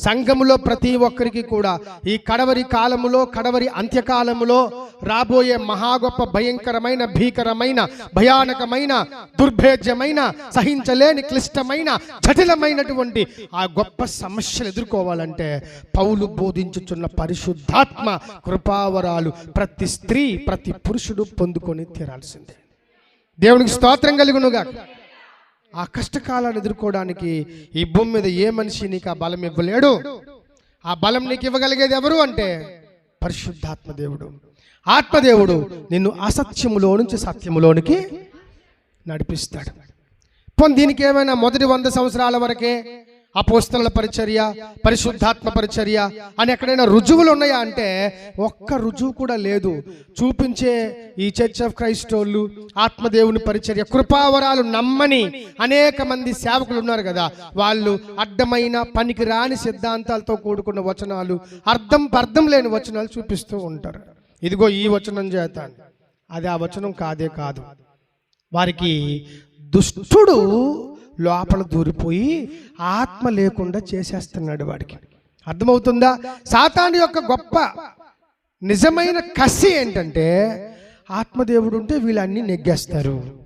సంఘములో ప్రతి ఒక్కరికి కూడా ఈ కడవరి కాలములో కడవరి అంత్యకాలములో రాబోయే మహా గొప్ప భయంకరమైన భీకరమైన భయానకమైన దుర్భేద్యమైన సహించలేని క్లిష్టమైన జటిలమైనటువంటి ఆ గొప్ప సమస్యలు ఎదుర్కోవాలంటే పౌలు బోధించుచున్న పరిశుద్ధాత్మ కృపావరాలు ప్రతి స్త్రీ ప్రతి పురుషుడు పొందుకొని తీరాల్సిందే. దేవునికి స్తోత్రం కలుగునుగా ఆ కష్టకాలాన్ని ఎదుర్కోవడానికి ఈ భూమి మీద ఏ మనిషి నీకు ఆ బలం ఇవ్వలేడు? ఆ బలం నీకు ఇవ్వగలిగేది ఎవరు అంటే పరిశుద్ధాత్మదేవుడు ఆత్మదేవుడు నిన్ను అసత్యములో నుంచి సత్యములోనికి నడిపిస్తాడు. పోనీ దీనికి ఏమైనా మొదటి వంద సంవత్సరాల వరకే అపోస్తల పరిచర్య పరిశుద్ధాత్మ పరిచర్య అని ఎక్కడైనా రుజువులు ఉన్నాయా అంటే ఒక్క రుజువు కూడా లేదు. చూపించే ఈ చర్చ్ ఆఫ్ క్రైస్ట్ వాళ్ళు ఆత్మదేవుని పరిచర్య కృపావరాలు నమ్మని అనేక మంది సేవకులు ఉన్నారు కదా. వాళ్ళు అడ్డమైన పనికి రాని సిద్ధాంతాలతో కూడుకున్న వచనాలు అర్థం పర్థం లేని వచనాలు చూపిస్తూ ఉంటారు. ఇదిగో ఈ వచనం చేత. అది ఆ వచనం కాదే కాదు. వారికి దుష్టుడు లోపల దూరిపోయి ఆత్మ లేకుండా చేసేస్తున్నాడు వాడికి. అర్థమవుతుందా? సాతాను యొక్క గొప్ప నిజమైన కసి ఏంటంటే ఆత్మదేవుడు ఉంటే వీళ్ళన్నీ నెగ్గేస్తారు.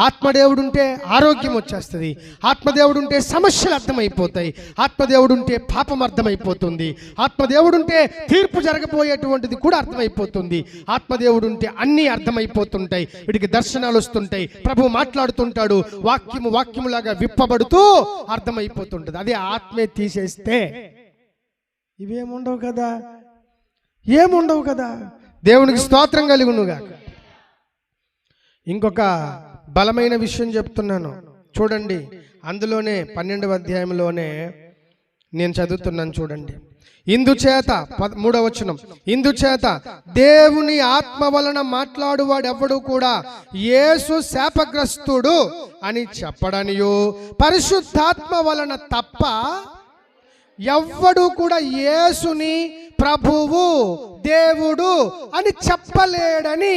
ఆత్మదేవుడు ఉంటే ఆరోగ్యం వచ్చేస్తుంది. ఆత్మదేవుడు ఉంటే సమస్యలు అర్థమైపోతాయి. ఆత్మదేవుడు ఉంటే పాపం అర్థమైపోతుంది. ఆత్మదేవుడు ఉంటే తీర్పు జరగబోయేటువంటిది కూడా అర్థమైపోతుంది. ఆత్మదేవుడు ఉంటే అన్నీ అర్థమైపోతుంటాయి. వీడికి దర్శనాలు వస్తుంటాయి. ప్రభు మాట్లాడుతుంటాడు. వాక్యము వాక్యములాగా విప్పబడుతూ అర్థమైపోతుంటుంది. అదే ఆత్మే తీసేస్తే ఇవేముండవు కదా? ఏముండవు కదా? దేవునికి స్తోత్రం కలిగునుగా ఇంకొక బలమైన విషయం చెప్తున్నాను. చూడండి అందులోనే పన్నెండవ అధ్యాయంలోనే నేను చదువుతున్నాను చూడండి. ఇందుచేత పద మూడవ వచనం. ఇందుచేత దేవుని ఆత్మ వలన మాట్లాడువాడు ఎవడు కూడా యేసు శాపగ్రస్తుడు అని చెప్పడనియు. పరిశుద్ధాత్మ వలన తప్ప ఎవ్వడు కూడా యేసుని ప్రభువు దేవుడు అని చెప్పలేడని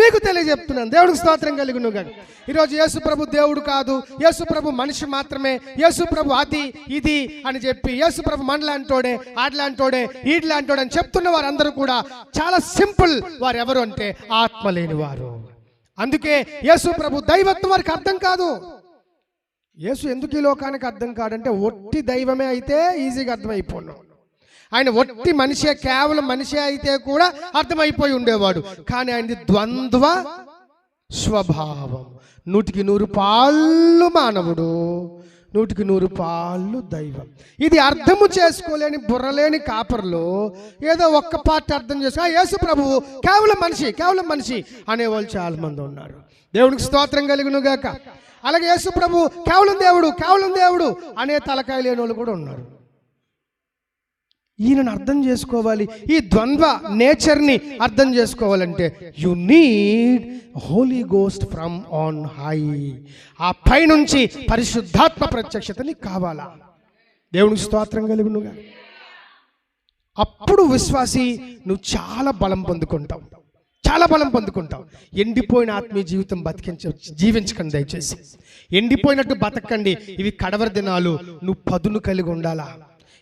మీకు తెలియజెప్తున్నాను. దేవుడికి స్తోత్రం కలిగిన కానీ ఈరోజు యేసు ప్రభు దేవుడు కాదు. యేసు ప్రభు మనిషి మాత్రమే. యేసు ప్రభు అది ఇది అని చెప్పి యేసు ప్రభు మనలాంటోడే ఆడలాంటోడే ఈడ్లాంటోడే అని చెప్తున్న వారందరూ కూడా చాలా సింపుల్ వారు ఎవరు అంటే ఆత్మ లేని వారు అందుకే యేసు ప్రభు దైవత్వం వారికి అర్థం కాదు. యేసు ఎందుకు ఈ లోకానికి అర్థం కాడంటే ఒట్టి దైవమే అయితే ఈజీగా అర్థమైపోను. ఆయన ఒట్టి మనిషే కేవలం మనిషే అయితే కూడా అర్థమైపోయి ఉండేవాడు. కానీ ఆయనది ద్వంద్వ స్వభావం. నూటికి నూరు పాళ్ళు మానవుడు నూటికి నూరు పాళ్ళు దైవం. ఇది అర్థము చేసుకోలేని బుర్రలేని కాపర్లు ఏదో ఒక్క పార్ట్ అర్థం చేసుకో యేసు ప్రభువు కేవలం మనిషి కేవలం మనిషి అనేవాళ్ళు చాలా మంది ఉన్నారు. దేవునికి స్తోత్రం కలిగిన గాక అలాగే యేసు ప్రభు కేవలం దేవుడు కేవలం దేవుడు అనే తలకాయ లేని వాళ్ళు కూడా ఉన్నారు. ఈయనను అర్థం చేసుకోవాలి. ఈ ద్వంద్వ నేచర్ని అర్థం చేసుకోవాలంటే you need holy ghost from on high ఆ పైనుంచి పరిశుద్ధాత్మ ప్రత్యక్షతని కావాలా? దేవునికి స్తోత్రం కలుగునుగా. అప్పుడు విశ్వాసి నువ్వు చాలా బలం పొందుకుంటావు. చాలా బలం పొందుకుంటావు. ఎండిపోయిన ఆత్మీయ జీవితం బతికించ జీవించకండి దయచేసి. ఎండిపోయినట్టు బతకండి. ఇవి కడవరి దినాలు. నువ్వు పదును కలిగి ఉండాలా?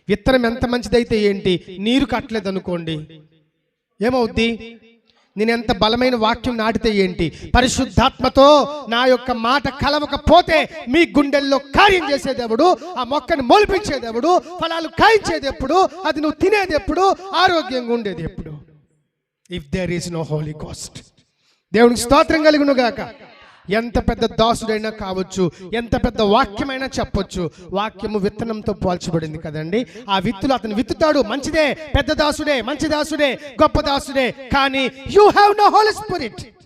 విత్తనం ఎంత మంచిదైతే ఏంటి? నీరు కట్టలేదు అనుకోండి. ఏమవుద్ది? నేను ఎంత బలమైన వాక్యం నాటితే ఏంటి? పరిశుద్ధాత్మతో నా యొక్క మాట కలవకపోతే మీ గుండెల్లో కార్యం చేసేదేవుడు? ఆ మొక్కను మొలిపించేదేవుడు? ఫలాలు కాయించేది ఎప్పుడు అది నువ్వు తినేది ఎప్పుడు ఆరోగ్యంగా ఉండేది ఎప్పుడు if there is no holy ghost దేవునికి స్తోత్రం కలుగును గాక ఎంత పెద్ద దాసుడైనా కావచ్చు ఎంత పెద్ద వాక్యమైనా చెప్పొచ్చు. వాక్యము విత్తనంతో పోల్చబడింది కదండి. ఆ విత్తులు అతను విత్తుతాడు. మంచిదే పెద్ద దాసుడే మంచి దాసుడే గొప్ప దాసుడే. కానీ you have no holy spirit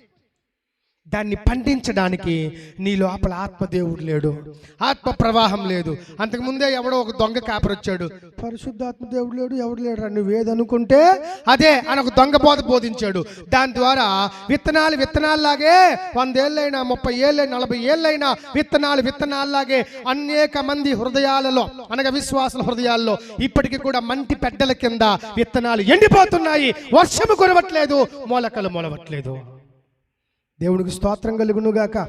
దాన్ని పండించడానికి నీ లోపల ఆత్మదేవుడు లేడు. ఆత్మ ప్రవాహం లేదు అంతకుముందే ఎవడో ఒక దొంగ కాపరి వచ్చాడు. పరిశుద్ధాత్మ దేవుడు లేడు ఎవడు లేడు నువ్వు వేదనుకుంటే అదే అని ఒక దొంగ బోధ బోధించాడు. దాని ద్వారా విత్తనాలు విత్తనాల్లాగే వందేళ్ళైనా ముప్పై ఏళ్ళైనా నలభై ఏళ్ళైనా విత్తనాలు విత్తనాల్లాగే అనేక మంది హృదయాలలో అనగా విశ్వాసుల హృదయాల్లో ఇప్పటికీ కూడా మంటి పెడ్డల కింద విత్తనాలు ఎండిపోతున్నాయి. వర్షము కురవట్లేదు మొలకలు మొలవట్లేదు. దేవునికి స్తోత్రం కలుగునుగాక.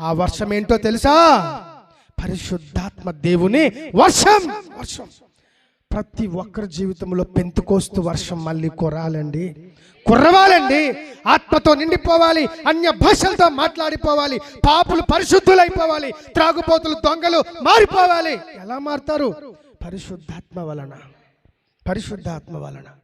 ఆ వర్షం ఏంటో తెలుసా? పరిశుద్ధాత్మ దేవుని వర్షం. వర్షం. ప్రతి ఒక్కరి జీవితంలో పెంతుకోస్తు వర్షం మళ్ళీ కురాలండి. కుర్రవాలండి. ఆత్మతో నిండిపోవాలి అన్య భాషలతో మాట్లాడిపోవాలి పాపులు పరిశుద్ధులైపోవాలి త్రాగుపోతులు దొంగలు మారిపోవాలి. ఎలా మారుతారు? పరిశుద్ధాత్మ వలన. పరిశుద్ధాత్మ వలన.